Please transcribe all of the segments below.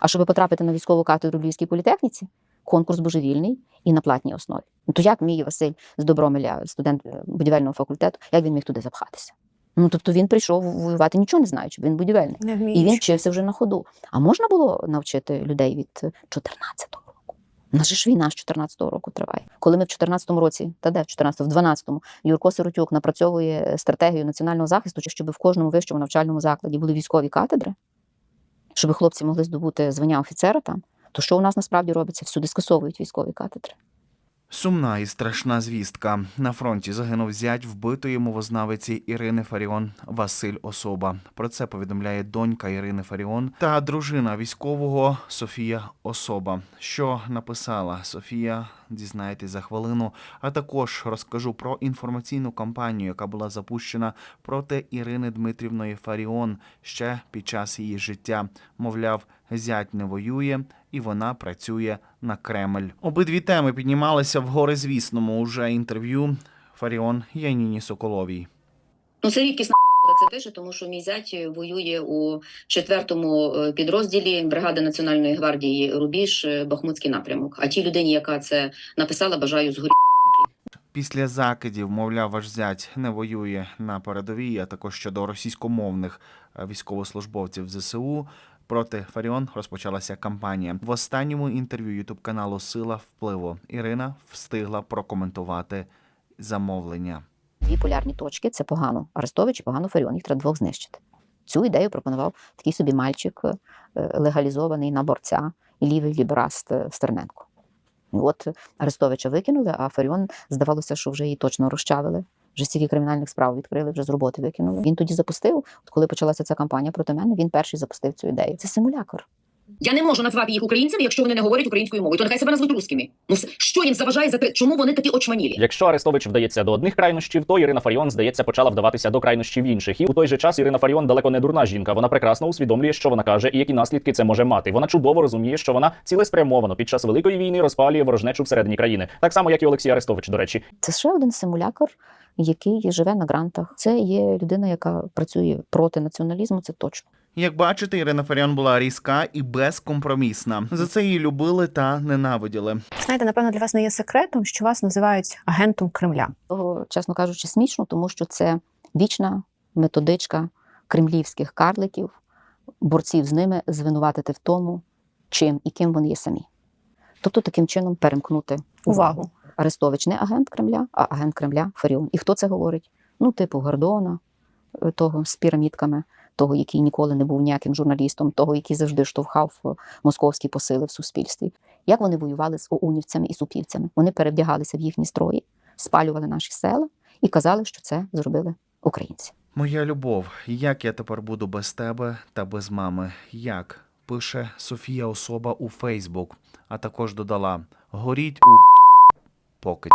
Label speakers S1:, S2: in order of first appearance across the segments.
S1: А щоб потрапити на військову кафедру в Львівській політехніці, конкурс божевільний і на платній основі. Ну то як мій Василь з Добромеля, студент е, будівельного факультету, як він міг туди запхатися? Ну тобто він прийшов воювати нічого не знаючи, він будівельник.
S2: Не
S1: І він вчився вже на ходу. А можна було навчити людей від 14-го року? У нас ж війна з 14-го року триває. Коли ми в 14-му році, та де в 14-му, в 12-му, Юрко Сиротюк напрацьовує стратегію національного захисту, щоб в кожному вищому навчальному закладі були військові катедри, щоб хлопці могли здобути звання офіцера там, то що у нас насправді робиться? Всюди скасовують військові катедри.
S3: Сумна і страшна звістка. На фронті загинув зять вбитої мовознавиці Ірини Фаріон Василь Особа. Про це повідомляє донька Ірини Фаріон та дружина військового Софія Особа. Що написала Софія? Дізнаєтесь за хвилину. А також розкажу про інформаційну кампанію, яка була запущена проти Ірини Дмитрівної Фаріон ще під час її життя. Мовляв, зять не воює і вона працює на Кремль. Обидві теми піднімалися в горизвісному уже інтерв'ю Фаріон Яніні Соколовій.
S1: Ну, це це пише, тому що мій зять воює у четвертому е, підрозділі бригади Національної гвардії Рубіж е, Бахмутський напрямок. А тій людині, яка це написала, бажаю згоріти.
S3: Після закидів, мовляв, ваш зять не воює на передовій, а також щодо російськомовних е, військовослужбовців ЗСУ. Проти Фаріон розпочалася кампанія. В останньому інтерв'ю Ютуб каналу Сила впливу Ірина встигла прокоментувати замовлення.
S1: Дві полярні точки це погано Арестович і погано Фаріон. Їх треба двох знищити. Цю ідею пропонував такий собі мальчик, е, легалізований на борця і лівий лібераст е, Стерненко. От Арестовича викинули, а Фаріон здавалося, що вже її точно розчавили. Вже стільки кримінальних справ відкрили, вже з роботи викинули. Він тоді запустив, от коли почалася ця кампанія проти мене, він перший запустив цю ідею. Це симулятор.
S4: Я не можу назвати їх українцями, якщо вони не говорять українською мовою. То нехай себе назвуть русскими. Ну що їм заважає за те, чому вони такі очманілі?
S5: Якщо Арестович вдається до одних крайнощів, то Ірина Фаріон, здається, почала вдаватися до крайнощів інших. І у той же час Ірина Фаріон далеко не дурна жінка. Вона прекрасно усвідомлює, що вона каже і які наслідки це може мати. Вона чудово розуміє, що вона цілеспрямовано під час великої війни розпалює ворожнечу всередині країни, так само як і Олексій Арестович. До речі,
S1: Це ще один симулятор, який живе на грантах. Це є людина, яка працює проти націоналізму. Це точно.
S3: Як бачите, Ірина Фаріон була різка і безкомпромісна. За це її любили та ненавиділи.
S2: Знаєте, напевно, для вас не є секретом, що вас називають агентом Кремля.
S1: Того, чесно кажучи, смішно, тому що це вічна методичка кремлівських карликів, борців з ними звинуватити в тому, чим і ким вони є самі. Тобто таким чином перемкнути
S2: Увагу.
S1: Арестович не агент Кремля, а агент Кремля Фаріон. І хто це говорить? Ну, типу Гордона, е, того з пірамідками, того, який ніколи не був ніяким журналістом, того, який завжди штовхав е, московські посили в суспільстві. Як вони воювали з оунівцями і супівцями? Вони перевдягалися в їхні строї, спалювали наші села і казали, що це зробили українці.
S3: Моя любов, як я тепер буду без тебе та без мами? Як? Пише Софія Особа у Фейсбук, а також додала: Горіть у поки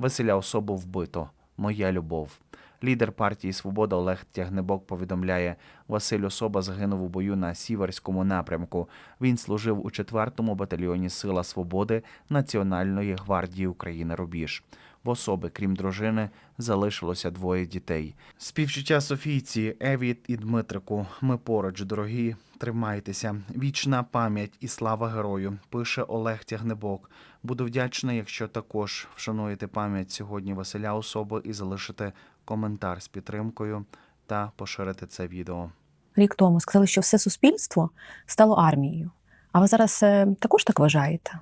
S3: Василя особу вбито. Моя любов. Лідер партії Свобода Олег Тягнебок повідомляє, Василь Особа загинув у бою на Сіверському напрямку. Він служив у 4-му батальйоні Сила Свободи Національної гвардії України Рубіж. В особи, крім дружини, залишилося двоє дітей. Співчуття Софійці, Еві і Дмитрику. Ми поруч, дорогі. Тримайтеся. Вічна пам'ять і слава герою. Пише Олег Тягнебок. Буду вдячний, якщо також вшануєте пам'ять сьогодні Василя особи і залишите коментар з підтримкою та поширите це відео.
S2: Рік тому сказали, що все суспільство стало армією. А ви зараз е, також так вважаєте?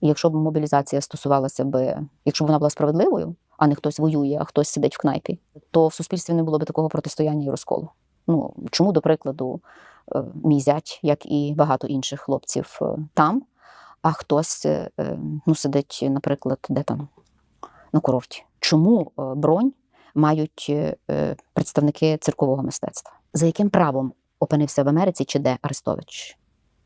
S1: І якщо б мобілізація стосувалася б, якщо б вона була справедливою, а не хтось воює, а хтось сидить в кнайпі, то в суспільстві не було б такого протистояння і розколу. Ну чому, до прикладу, е, мій зять, як і багато інших хлопців е, там, а хтось ну, сидить, наприклад, де там на курорті. Чому бронь мають е, е, представники циркового мистецтва? За яким правом опинився в Америці чи де Арестович,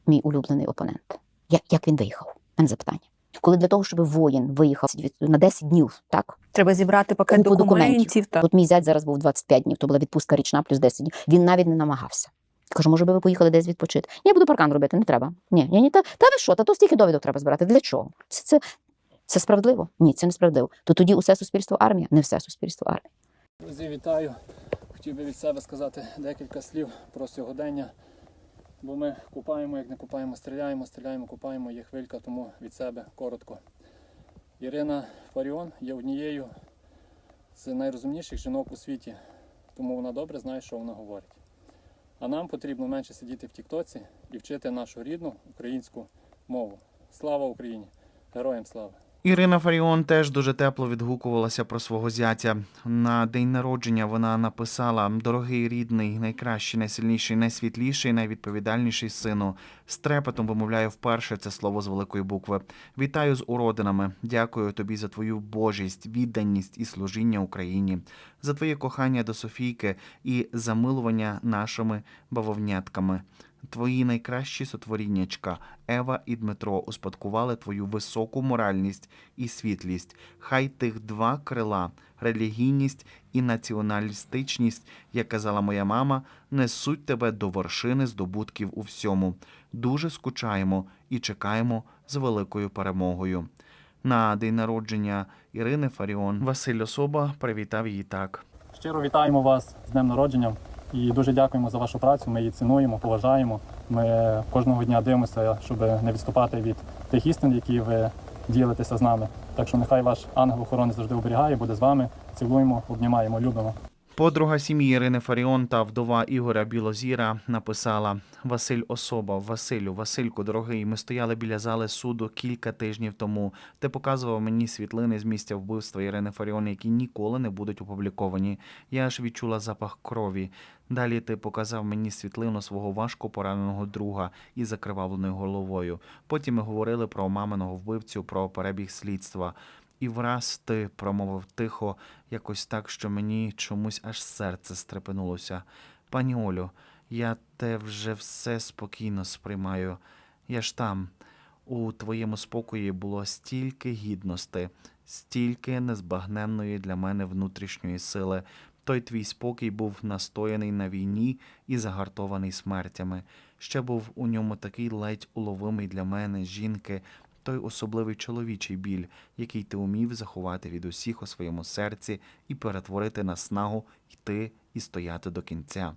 S1: мій улюблений опонент? Як, як він виїхав? Мене запитання. Коли для того, щоб воїн виїхав на 10 днів, так?
S2: Треба зібрати пакет
S1: Купу
S2: документів.
S1: документів. От мій зять зараз був 25 днів, то була відпустка річна плюс 10 днів. Він навіть не намагався. Кажу, може би ви поїхали десь відпочити? Ні, я буду паркан робити, не треба. Ні, ні, ні, та, та ви що? Та то стільки довідок треба збирати. Для чого? Це, це, це справедливо? Ні, це не справедливо. То тоді усе суспільство армія, не все суспільство армія.
S6: Друзі, вітаю. Хотів би від себе сказати декілька слів про сьогодення. Бо ми купаємо, як не купаємо, стріляємо, стріляємо, купаємо, є хвилька, тому від себе коротко. Ірина Фаріон є однією з найрозумніших жінок у світі, тому вона добре знає, що вона говорить. А нам потрібно менше сидіти в Тіктоці і вчити нашу рідну українську мову. Слава Україні! Героям слава!
S3: Ірина Фаріон теж дуже тепло відгукувалася про свого зятя. На день народження вона написала: Дорогий рідний, найкращий, найсильніший, найсвітліший, найвідповідальніший сину. З трепетом вимовляю вперше це слово з великої букви. Вітаю з уродинами. Дякую тобі за твою божість, відданість і служіння Україні, за твоє кохання до Софійки і замилування нашими бавовнятками. Твої найкращі сотворіннячка Ева і Дмитро успадкували твою високу моральність і світлість. Хай тих два крила релігійність і націоналістичність, як казала моя мама, несуть тебе до вершини здобутків у всьому. Дуже скучаємо і чекаємо з великою перемогою. На день народження Ірини Фаріон Василь Особа привітав її так.
S6: Щиро вітаємо вас з днем народження і дуже дякуємо за вашу працю. Ми її цінуємо, поважаємо. Ми кожного дня дивимося, щоб не відступати від тих істин, які ви ділитеся з нами. Так що нехай ваш ангел охорони завжди оберігає, буде з вами. Цілуємо, обнімаємо, любимо.
S3: Подруга сім'ї Ірини Фаріон та вдова Ігоря Білозіра написала: Василь Особа, Василю, Васильку, дорогий, ми стояли біля зали суду кілька тижнів тому. Ти показував мені світлини з місця вбивства Ірини Фаріон, які ніколи не будуть опубліковані. Я аж відчула запах крові. Далі ти показав мені світлину свого важко пораненого друга із закривавленою головою. Потім ми говорили про маминого вбивцю, про перебіг слідства. І враз ти промовив тихо, якось так, що мені чомусь аж серце стрепенулося. Пані Олю, я те вже все спокійно сприймаю. Я ж там, у твоєму спокої було стільки гідності, стільки незбагненної для мене внутрішньої сили. Той твій спокій був настояний на війні і загартований смертями. Ще був у ньому такий ледь уловимий для мене жінки, той особливий чоловічий біль, який ти умів заховати від усіх у своєму серці і перетворити на снагу йти і стояти до кінця.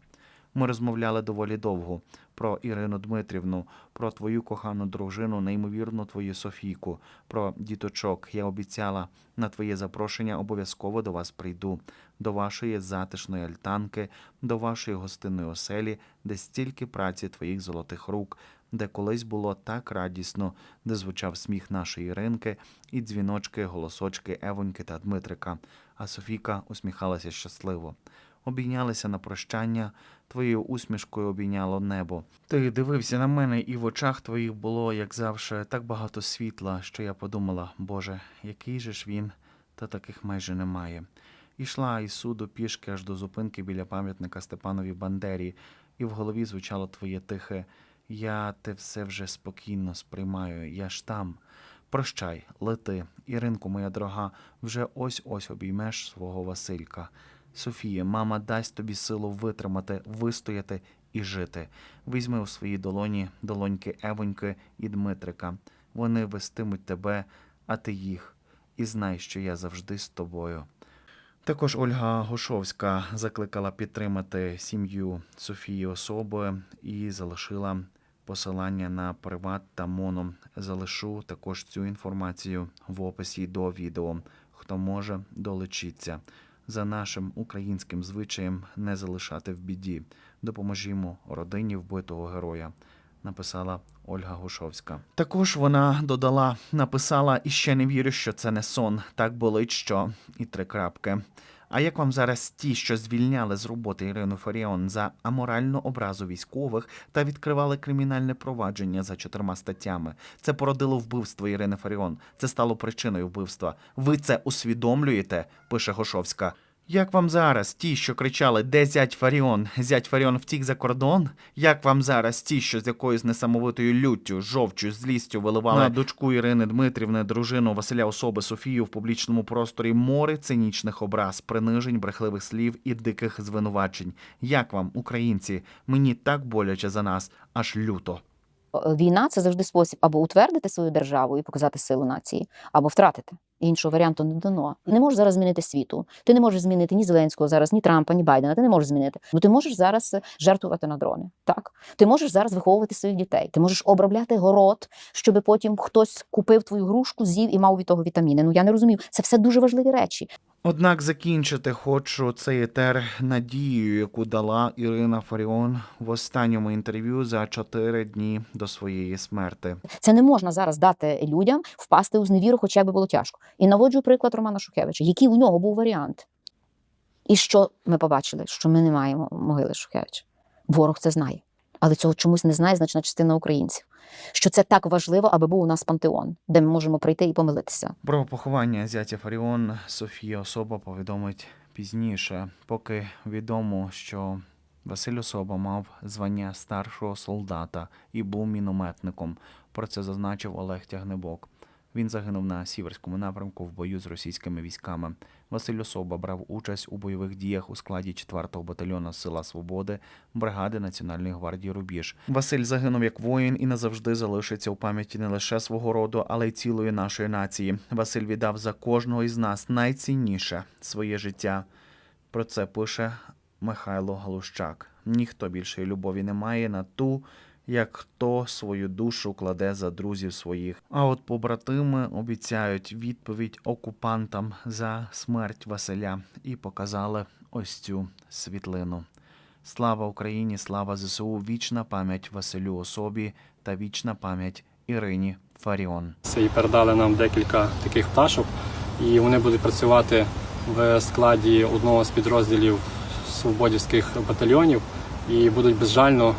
S3: Ми розмовляли доволі довго про Ірину Дмитрівну, про твою кохану дружину, неймовірну твою Софійку, про діточок. Я обіцяла на твоє запрошення обов'язково до вас прийду, до вашої затишної альтанки, до вашої гостинної оселі, де стільки праці твоїх золотих рук, де колись було так радісно, де звучав сміх нашої Іринки і дзвіночки, голосочки Евоньки та Дмитрика. А Софійка усміхалася щасливо. Обійнялися на прощання, твоєю усмішкою обійняло небо. Ти дивився на мене, і в очах твоїх було, як завжди, так багато світла, що я подумала, Боже, який же ж він, та таких майже немає. Ішла із суду пішки аж до зупинки біля пам'ятника Степанові Бандері, і в голові звучало твоє тихе Я те все вже спокійно сприймаю, я ж там. Прощай, лети, Іринку, моя дорога, вже ось ось обіймеш свого Василька. Софія, мама дасть тобі силу витримати, вистояти і жити. Візьми у свої долоні долоньки Евоньки і Дмитрика. Вони вестимуть тебе, а ти їх. І знай, що я завжди з тобою. Також Ольга Гошовська закликала підтримати сім'ю Софії особи і залишила посилання на приват та моно. Залишу також цю інформацію в описі до відео. Хто може, долучіться. За нашим українським звичаєм не залишати в біді. Допоможімо родині вбитого героя. Написала Ольга Гушовська. Також вона додала, написала і ще не вірю, що це не сон. Так болить, що і три крапки. А як вам зараз ті, що звільняли з роботи Ірину Фаріон за аморальну образу військових та відкривали кримінальне провадження за чотирма статтями? Це породило вбивство Ірини Фаріон. Це стало причиною вбивства. Ви це усвідомлюєте? пише Гошовська. Як вам зараз ті, що кричали, де зять Фаріон? Зять Фаріон втік за кордон? Як вам зараз ті, що з якоюсь несамовитою люттю, жовчю, злістю виливали на дочку Ірини Дмитрівни, дружину Василя Особи Софію в публічному просторі море цинічних образ, принижень, брехливих слів і диких звинувачень? Як вам, українці? Мені так боляче за нас, аж люто.
S1: Е, Війна це завжди спосіб або утвердити свою державу і показати силу нації, або втратити. Іншого варіанту не дано. Не можеш зараз змінити світу. Ти не можеш змінити ні Зеленського зараз, ні Трампа, ні Байдена. Ти не можеш змінити. Ну ти можеш зараз жертвувати на дрони. Так, ти можеш зараз виховувати своїх дітей. Ти можеш обробляти город, щоб потім хтось купив твою грушку, з'їв і мав від того вітаміни. Ну я не розумію. Це все дуже важливі речі.
S3: Однак закінчити хочу цей етер надією, яку дала Ірина Фаріон в останньому інтерв'ю за чотири дні до своєї смерти.
S1: Це не можна зараз дати людям впасти у зневіру, хоча б було тяжко. І наводжу приклад Романа Шухевича, який у нього був варіант. І що ми побачили? Що ми не маємо могили Шухевича. Ворог це знає. Але цього чомусь не знає значна частина українців. Що це так важливо, аби був у нас пантеон, де ми можемо прийти і помилитися.
S3: Про поховання зятя Фаріон Софія Особа повідомить пізніше, поки відомо, що Василь Особа мав звання старшого солдата і був мінометником. Про це зазначив Олег Тягнебок. Він загинув на сіверському напрямку в бою з російськими військами. Василь Особа брав участь у бойових діях у складі 4-го батальйону Сила Свободи бригади Національної гвардії Рубіж. Василь загинув як воїн і назавжди залишиться у пам'яті не лише свого роду, але й цілої нашої нації. Василь віддав за кожного із нас найцінніше своє життя. Про це пише Михайло Галущак. Ніхто більшої любові не має на ту, як хто свою душу кладе за друзів своїх. А от побратими обіцяють відповідь окупантам за смерть Василя і показали ось цю світлину. Слава Україні, слава ЗСУ, вічна пам'ять Василю Особі та вічна пам'ять Ірині Фаріон.
S6: І передали нам декілька таких пташок, і вони будуть працювати в складі одного з підрозділів свободівських батальйонів і будуть безжально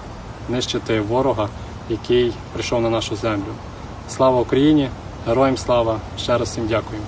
S6: нищити ворога, який прийшов на нашу землю. Слава Україні! Героям слава! Ще раз всім дякую.